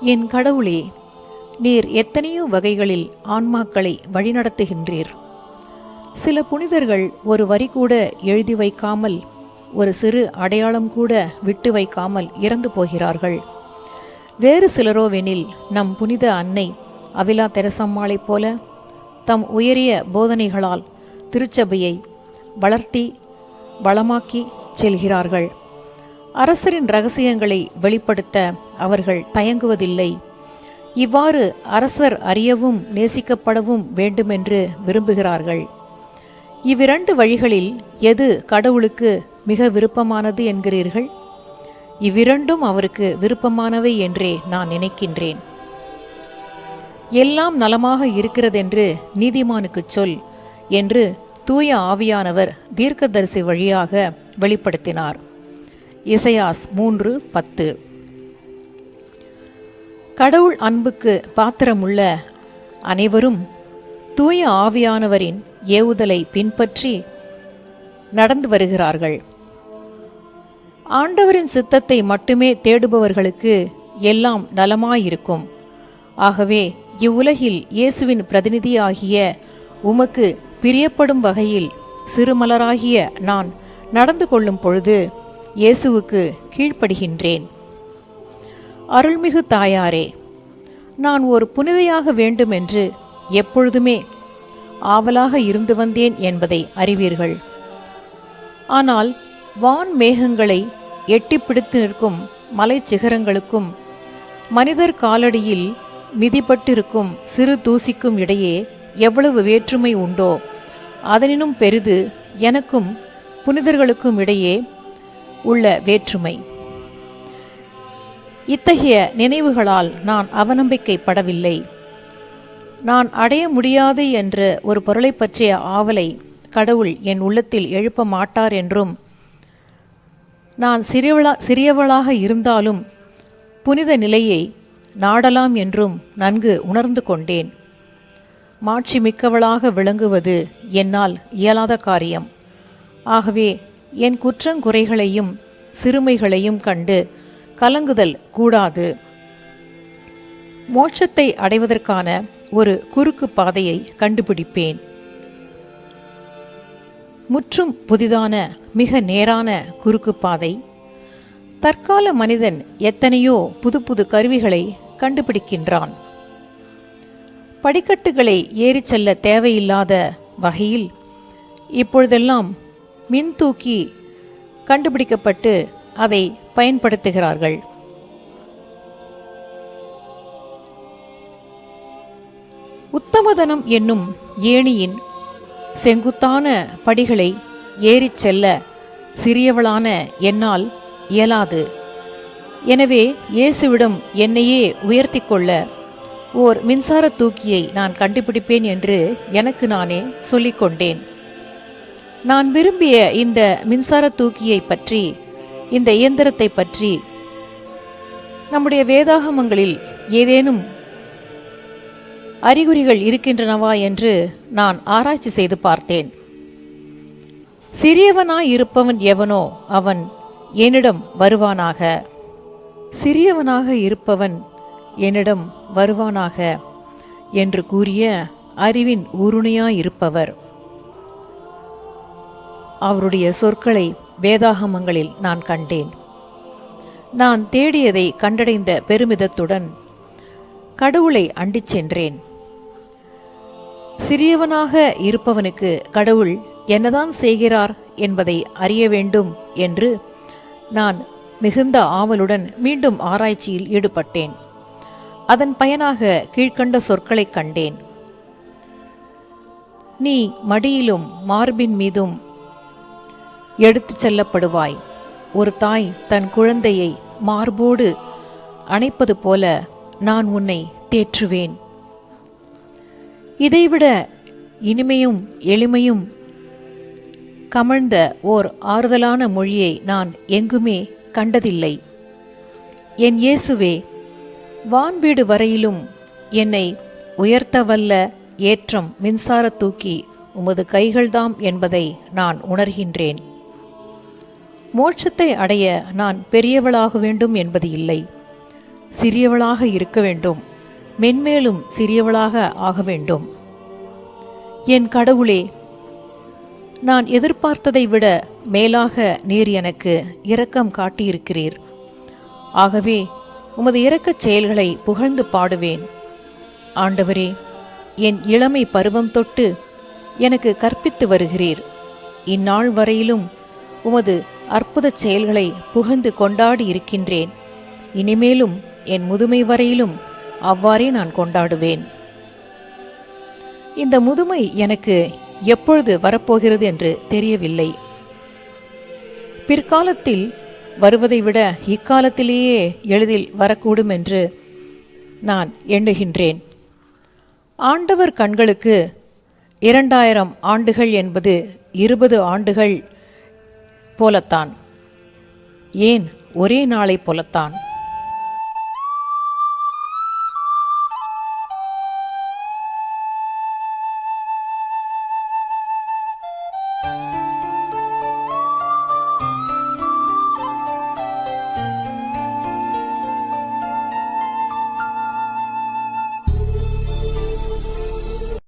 என் கடவுளே நீர் எத்தனையோ வகைகளில் ஆன்மாக்களை வழிநடத்துகின்றீர். சில புனிதர்கள் ஒரு வரி கூட எழுதி வைக்காமல் ஒரு சிறு அடையாளம் கூட விட்டு வைக்காமல் இறந்து போகிறார்கள். வேறு சிலரோவெனில் நம் புனித அன்னை அவிலா தெரசம்மாளைப் போல தம் உயரிய போதனைகளால் திருச்சபையை வளர்த்தி வளமாக்கி செல்கிறார்கள். அரசரின் ரகசியங்களை வெளிப்படுத்த அவர்கள் தயங்குவதில்லை. இவ்வாறு அரசர் அறியவும் நேசிக்கப்படவும் வேண்டுமென்று விரும்புகிறார்கள். இவ்விரண்டு வழிகளில் எது கடவுளுக்கு மிக விருப்பமானது என்கிறீர்கள்? இவ்விரண்டும் அவருக்கு விருப்பமானவை என்றே நான் நினைக்கின்றேன். எல்லாம் நலமாக இருக்கிறதென்று நீதிமானுக்குச் சொல் என்று தூய ஆவியானவர் தீர்க்கதரிசி வழியாக வெளிப்படுத்தினார். இசையாஸ் மூன்று பத்து. கடவுள் அன்புக்கு பாத்திரமுள்ள அனைவரும் தூய ஆவியானவரின் ஏவுதலை பின்பற்றி நடந்து வருகிறார்கள். ஆண்டவரின் சித்தத்தை மட்டுமே தேடுபவர்களுக்கு எல்லாம் நலமாயிருக்கும். ஆகவே இவ்வுலகில் இயேசுவின் பிரதிநிதியாகிய உமக்கு பிரியப்படும் வகையில் சிறுமலராகிய நான் நடந்து கொள்ளும் பொழுது இயேசுவுக்கு கீழ்ப்படுகின்றேன். அருள்மிகு தாயாரே நான் ஒரு புனிதையாக வேண்டுமென்று எப்பொழுதுமே ஆவலாக இருந்து வந்தேன் என்பதை அறிவீர்கள். ஆனால் வான் மேகங்களை எட்டி பிடித்து நிற்கும் மலைச் சிகரங்களுக்கும் மனிதர் காலடியில் மிதிப்பட்டிருக்கும் சிறு தூசிக்கும் இடையே எவ்வளவு வேற்றுமை உண்டோ அதனினும் பெரிது எனக்கும் புனிதர்களுக்கும் இடையே உள்ள வேற்றுமை. இத்தகைய நினைவுகளால் நான் அவநம்பிக்கைப்படவில்லை. நான் அடைய முடியாது என்ற ஒரு பொருளை பற்றிய ஆவலை கடவுள் என் உள்ளத்தில் எழுப்ப மாட்டார் என்றும் நான் சிறியவளா சிறியவளாக இருந்தாலும் புனித நிலையை நாடலாம் என்றும் நன்கு உணர்ந்து கொண்டேன். மாட்சி மிக்கவளாக விளங்குவது என்னால் இயலாத காரியம். ஆகவே என் குற்றங்குறைகளையும் சிறுமைகளையும் கண்டு கலங்குதல் கூடாது. மோட்சத்தை அடைவதற்கான ஒரு குறுக்கு பாதையை கண்டுபிடிப்பேன். முற்றும் புதிதான மிக நேரான குறுக்கு பாதை. தற்கால மனிதன் எத்தனையோ புது புது கருவிகளை கண்டுபிடிக்கின்றான். படிக்கட்டுகளை ஏறிச் செல்ல தேவையில்லாத வகையில் இப்பொழுதெல்லாம் மின்தூக்கி கண்டுபிடிக்கப்பட்டு அதை பயன்படுத்துகிறார்கள். உத்தமதனம் என்னும் ஏணியின் செங்குத்தான படிகளை ஏறிச் செல்ல சிறியவளான என்னால் இயலாது. எனவே இயேசுவிடம் என்னையே உயர்த்தி கொள்ள ஓர் மின்சார தூக்கியை நான் கண்டுபிடிப்பேன் என்று எனக்கு நானே சொல்லிக்கொண்டேன் நான் விரும்பிய இந்த மின்சார தூக்கியை பற்றி இந்த இயந்திரத்தை பற்றி நம்முடைய வேதாகமங்களில் ஏதேனும் அறிகுறிகள் இருக்கின்றனவா என்று நான் ஆராய்ச்சி செய்து பார்த்தேன். சிறியவனாய் இருப்பவன் எவனோ அவன் என்னிடம் வருவானாக. சிறியவனாக இருப்பவன் என்னிடம் வருவானாக என்று கூறிய அறிவின் ஊருணையாயிருப்பவர். அவருடைய சொற்களை வேதாகமங்களில் நான் கண்டேன். நான் தேடியதை கண்டடைந்த பெருமிதத்துடன் கடவுளை அண்டிச் சென்றேன். சிறியவனாக இருப்பவனுக்கு கடவுள் என்னதான் செய்கிறார் என்பதை அறிய வேண்டும் என்று நான் மிகுந்த ஆவலுடன் மீண்டும் ஆராய்ச்சியில் ஈடுபட்டேன். அதன் பயனாக கீழ்க்கண்ட சொற்களைக் கண்டேன். நீ மடியிலும் மார்பின் மீதும் எடுத்துச் செல்லப்படுவாய். ஒரு தாய் தன் குழந்தையை மார்போடு அணைப்பது போல நான் உன்னை தேற்றுவேன். இதைவிட இனிமையும் எளிமையும் கமழ்ந்த ஓர் ஆறுதலான மொழியை நான் எங்குமே கண்டதில்லை. என் இயேசுவே வான்வீடு வரையிலும் என்னை உயர்த்தவல்ல ஏற்றம் மின்சார தூக்கி உமது கைகள்தாம் என்பதை நான் உணர்கின்றேன். மோட்சத்தை அடைய நான் பெரியவளாக வேண்டும் என்பது இல்லை. சிறியவளாக இருக்க வேண்டும். மென்மேலும் சிறியவளாக ஆக வேண்டும். என் கடவுளே நான் எதிர்பார்த்ததை விட மேலாக நீர் எனக்கு இரக்கம் காட்டியிருக்கிறீர். ஆகவே உமது இரக்கச் செயல்களை புகழ்ந்து பாடுவேன். ஆண்டவரே என் இளமை பருவம் தொட்டு எனக்கு கற்பித்து வருகிறீர். இந்நாள் வரையிலும் உமது அற்புதச் செயல்களை புகழ்ந்து கொண்டாடி இருக்கின்றேன். இனிமேலும் என் முதுமை வரையிலும் அவ்வாறே நான் கொண்டாடுவேன். இந்த முதுமை எனக்கு எப்பொழுது வரப்போகிறது என்று தெரியவில்லை. பிற்காலத்தில் வருவதை விட இக்காலத்திலேயே எளிதில் வரக்கூடும் என்று நான் எண்ணுகின்றேன். ஆண்டவர் கண்களுக்கு இரண்டாயிரம் ஆண்டுகள் என்பது இருபது ஆண்டுகள் போலத்தான். ஏன் ஒரே நாளை போலத்தான்?